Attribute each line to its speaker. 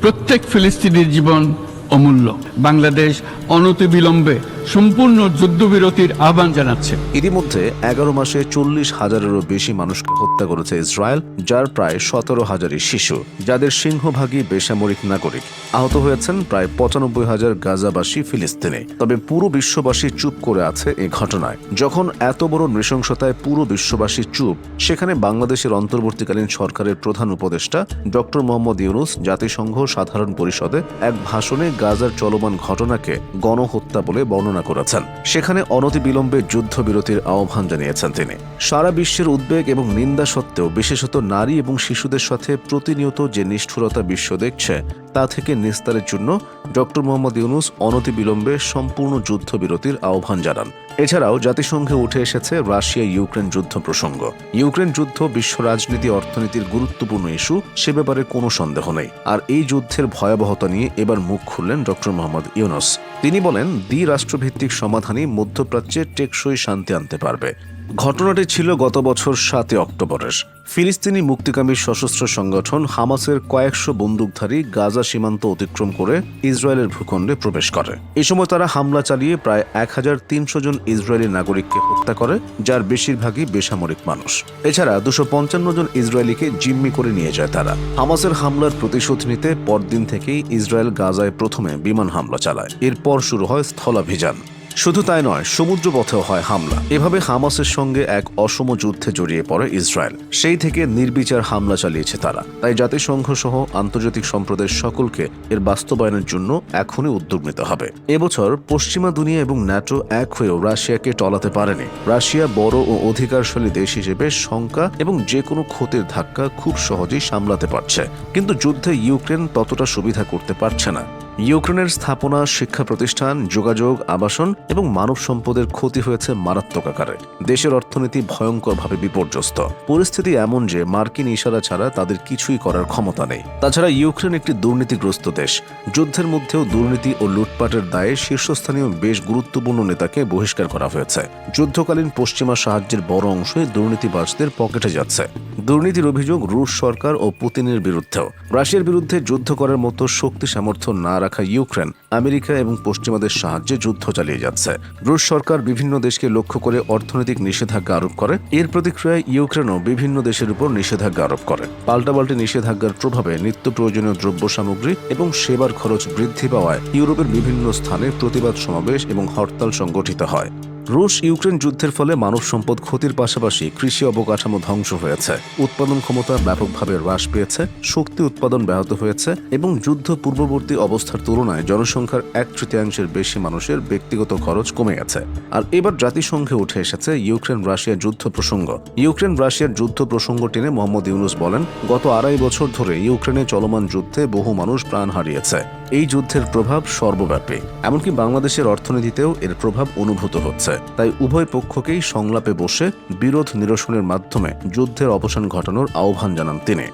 Speaker 1: প্রত্যেক ফিলিস্তিনির জীবন অমূল্য। বাংলাদেশ অনতিবিলম্বে সম্পূর্ণ যুদ্ধবিরতির আহ্বান জানাচ্ছে।
Speaker 2: ইতিমধ্যে এগারো মাসে চল্লিশ হাজারেরও বেশি মানুষকে হত্যা করেছে ইসরায়েল, যার প্রায় সতেরো হাজারই শিশু, যাদের সিংহভাগই বেসামরিক নাগরিক। আহত হয়েছেন প্রায় পঁচানব্বই হাজার গাজাবাসী ফিলিস্তিনে। তবে পুরো বিশ্ববাসী চুপ করে আছে এ ঘটনায়। যখন এত বড় নৃশংসতায় পুরো বিশ্ববাসী চুপ, সেখানে বাংলাদেশের অন্তর্বর্তীকালীন সরকারের প্রধান উপদেষ্টা ডক্টর মোহাম্মদ ইউনুস, জাতিসংঘ সাধারণ পরিষদে এক ভাষণে গাজার চলমান ঘটনাকে গণহত্যা বলে বর্ণনা করেছেন। সেখানে অনতিবিলম্বে যুদ্ধবিরতির আহ্বান জানিয়েছেন তিনি। সারা বিশ্বের উদ্বেগ এবং নিন্দা সত্ত্বেও বিশেষত নারী এবং শিশুদের সাথে প্রতিনিয়ত যে নিষ্ঠুরতা বিশ্ব দেখছে, তা থেকে নিস্তারের জন্য ডক্টর মোহাম্মদ ইউনুস অনতিবিলম্বে সম্পূর্ণ যুদ্ধবিরতির আহ্বান জানান। এছাড়াও জাতিসংঘে উঠে এসেছে রাশিয়া ইউক্রেন যুদ্ধ প্রসঙ্গ। ইউক্রেন যুদ্ধ বিশ্ব রাজনীতি অর্থনীতির গুরুত্বপূর্ণ ইস্যু, সে ব্যাপারে কোনো সন্দেহ নেই। আর এই যুদ্ধের ভয়াবহতা নিয়ে এবার মুখ খুললেন ডক্টর মোহাম্মদ ইউনুস। তিনি বলেন দ্বি রাষ্ট্রভিত্তিক সমাধানই মধ্যপ্রাচ্যে টেকসই শান্তি আনতে পারবে। ঘটনাটি ছিল গত বছর সাতই অক্টোবরের। ফিলিস্তিনি মুক্তিকামী সশস্ত্র সংগঠন হামাসের কয়েকশো বন্দুকধারী গাজা সীমান্ত অতিক্রম করে ইসরায়েলের ভূখণ্ডে প্রবেশ করে। এ সময় তারা হামলা চালিয়ে প্রায় এক হাজার তিনশো জন ইসরায়েলি নাগরিককে হত্যা করে, যার বেশিরভাগই বেসামরিক মানুষ। এছাড়া দুশো পঞ্চান্ন জন ইসরায়েলিকে জিম্মি করে নিয়ে যায় তারা। হামাসের হামলার প্রতিশোধ নিতে পরদিন থেকেই ইসরায়েল গাজায় প্রথমে বিমান হামলা চালায়। এরপর শুরু হয় স্থলাভিযান। শুধু তাই নয় সমুদ্র পথেও হয় হামলা। এভাবে হামাসের সঙ্গে এক অসম যুদ্ধে জড়িয়ে পড়ে ইসরায়েল। সেই থেকে নির্বিচার হামলা চালিয়েছে তারা। তাই জাতিসংঘ সহ আন্তর্জাতিক সম্প্রদায়ের সকলকে এর বাস্তবায়নের জন্য এখনই উদ্যোগ নিতে হবে। এবছর পশ্চিমা দুনিয়া এবং ন্যাটো এক হয়েও রাশিয়াকে টলাতে পারেনি। রাশিয়া বড় ও অধিকারশালী দেশ হিসেবে শঙ্কা এবং যে কোনো ক্ষতির ধাক্কা খুব সহজেই সামলাতে পারছে। কিন্তু যুদ্ধে ইউক্রেন ততটা সুবিধা করতে পারছে না। ইউক্রেনের স্থাপনা, শিক্ষা প্রতিষ্ঠান, যোগাযোগ, আবাসন এবং মানব সম্পদের ক্ষতি হয়েছে মারাত্মক আকারে। দেশের অর্থনীতি ভয়ঙ্করভাবে বিপর্যস্ত। পরিস্থিতি এমন যে মার্কিন ইশারা ছাড়া তাদের কিছুই করার ক্ষমতা নেই। তাছাড়া ইউক্রেন একটি দুর্নীতিগ্রস্ত দেশ। যুদ্ধের মধ্যেও দুর্নীতি ও লুটপাটের দায়ে শীর্ষস্থানীয় বেশ গুরুত্বপূর্ণ নেতাকে বহিষ্কার করা হয়েছে। যুদ্ধকালীন পশ্চিমা সাহায্যের বড় অংশই দুর্নীতিবাজদের পকেটে যাচ্ছে। দুর্নীতির অভিযোগ রুশ সরকার ও পুতিনের বিরুদ্ধেও। রাশিয়ার বিরুদ্ধে যুদ্ধ করার মতো শক্তি সামর্থ্য না রাখা ইউক্রেন, আমেরিকা এবং পশ্চিমাদের সাহায্যে যুদ্ধ চালিয়ে যাচ্ছে। রুশ সরকার বিভিন্ন দেশকে লক্ষ্য করে অর্থনৈতিক নিষেধাজ্ঞা আরোপ করে। এর প্রতিক্রিয়ায় ইউক্রেনও বিভিন্ন দেশের উপর নিষেধাজ্ঞা আরোপ করে। পাল্টাপাল্টি নিষেধাজ্ঞার প্রভাবে নিত্য প্রয়োজনীয় দ্রব্য সামগ্রী এবং সেবার খরচ বৃদ্ধি পাওয়ায় ইউরোপের বিভিন্ন স্থানে প্রতিবাদ সমাবেশ এবং হরতাল সংগঠিত হয়। রুশ ইউক্রেন যুদ্ধের ফলে মানব সম্পদ ক্ষতির পাশাপাশি কৃষি অবকাঠামো ধ্বংস হয়েছে। উৎপাদন ক্ষমতা ব্যাপকভাবে হ্রাস পেয়েছে, শক্তি উৎপাদন ব্যাহত হয়েছে এবং যুদ্ধ পূর্ববর্তী অবস্থার তুলনায় জনসংখ্যার এক তৃতীয়াংশের বেশি মানুষের ব্যক্তিগত খরচ কমে গেছে। আর এবার জাতিসংঘে উঠে এসেছে ইউক্রেন রাশিয়া যুদ্ধ প্রসঙ্গ। ইউক্রেন রাশিয়ার যুদ্ধ প্রসঙ্গ টেনে মোহাম্মদ ইউনুস বলেন, গত আড়াই বছর ধরে ইউক্রেনে চলমান যুদ্ধে বহু মানুষ প্রাণ হারিয়েছে। এই যুদ্ধের প্রভাব সর্বব্যাপী। এমনকি বাংলাদেশের অর্থনীতিতেও এর প্রভাব অনুভূত হচ্ছে। তাই উভয় পক্ষকেই সংলাপে বসে বিরোধ নিরসনের মাধ্যমে যুদ্ধের অবসান ঘটানোর আহ্বান জানান তিনি।